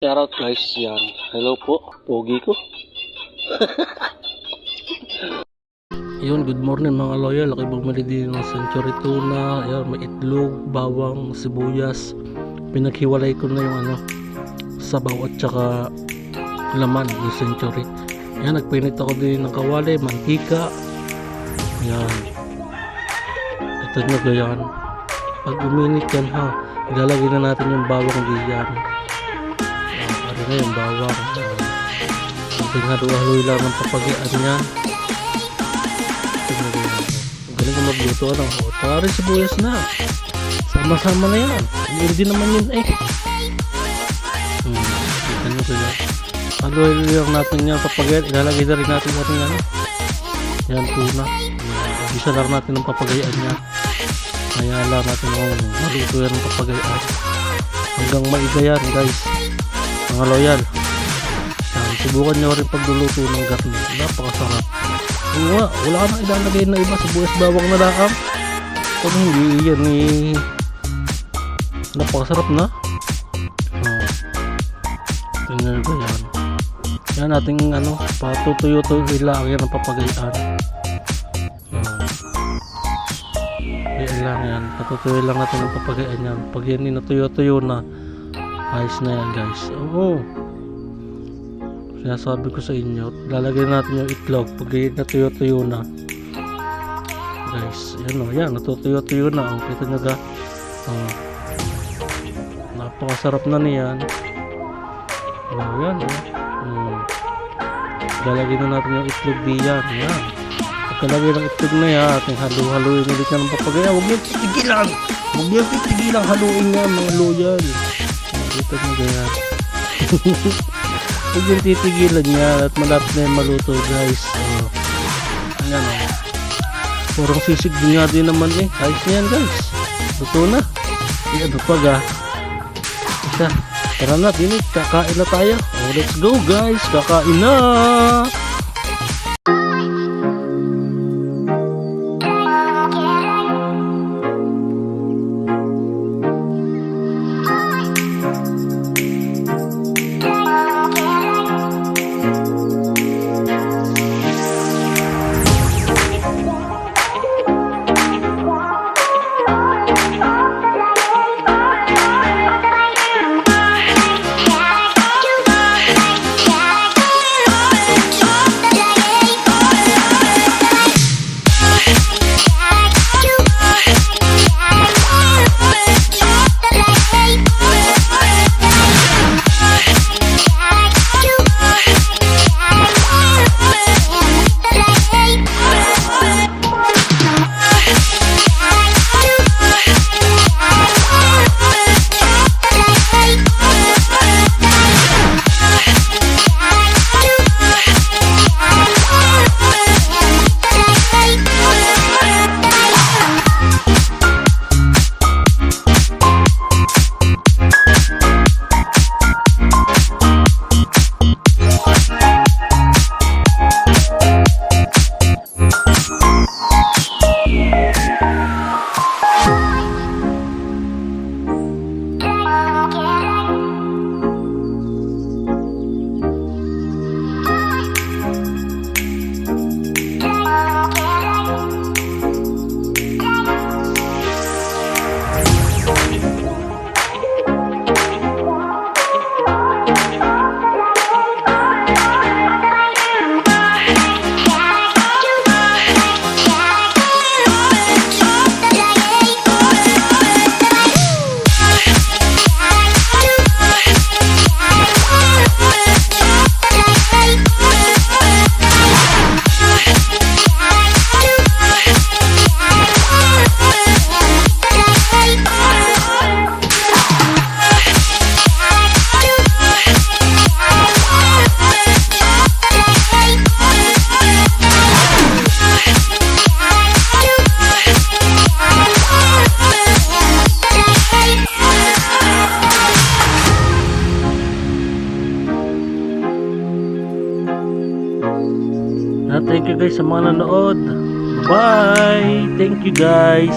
Shoutout guys, yan. Hello po, pogi ko. Yun, good morning mga loyal. Ako bumili din ng century tuna. Ayan, may itlog, bawang, sibuyas. Pinaghiwalay ko na yung ano, sabaw at saka laman yung century. Ayan, nagpinit ako din ng kawali, mantika. Ayan. Ito nyo ganyan. Pag uminit yan ha, ilalagay na natin yung bawang diyan. Ayan. Ating halu-haluin lang ng papagian niya. Yan. Ang galing ko magluto ano. O, tara rin sibuyas na. Sama-sama na yan. Hindi naman yun eh. Hmm, kita nyo yan. Haluin lang natin yan papagian. Ilalagay na rin natin natin ano. Yan tuna. Yan. Isa lang natin ng papagayaan niya. Kaya lang natin kung maluto yan ng papagayaan. Hanggang maiga yan guys. Mga loyal. Yan, subukan nyo rin pagluluto ng garni. Napakasarap. Oo nga, wala ka nang ilalagay na iba sa buwes bawang na lakam. Pag hindi yan eh. Napakasarap na. Oh. Tingnan ko yan. Yan ating ano, patutuyo-tuyo lang yan ang papagayaan. Oh. Kaya lang yan. Patutuyo lang natin ang papagayaan yan. Pag yan natuyo-tuyo na, ayos na yan guys. Oo. Sinasabi ko sa inyo, lalagay natin yung itlog pag natuyo-tuyo na. Guys, yan o, yan, natutuyo-tuyo na. Oh, kita nyo ga? Oh. Napakasarap na niyan. Oh, yan oh. Hmm. Lalagay na natin yung itlog diyan. Yan. Pagkalagay ng itlog na yan, ating halu-haluin ulit na ng papagaya. Huwag niyo titigilan! Huwag niyo titigilan haluin nga mga loyal. Kita nyo ganyan. Huwag yung titigilan niya at malapit na yung maluto guys. Oh. Ayan o. Purong sisig nga din naman eh. Ayos na yan guys. Luto na. Ay, ano pa ga? Isa. Tara na, dinig. Kakain na tayo. Oh, let's go guys. Kakain na. Na thank you guys sa mga nanood. Bye. Thank you guys.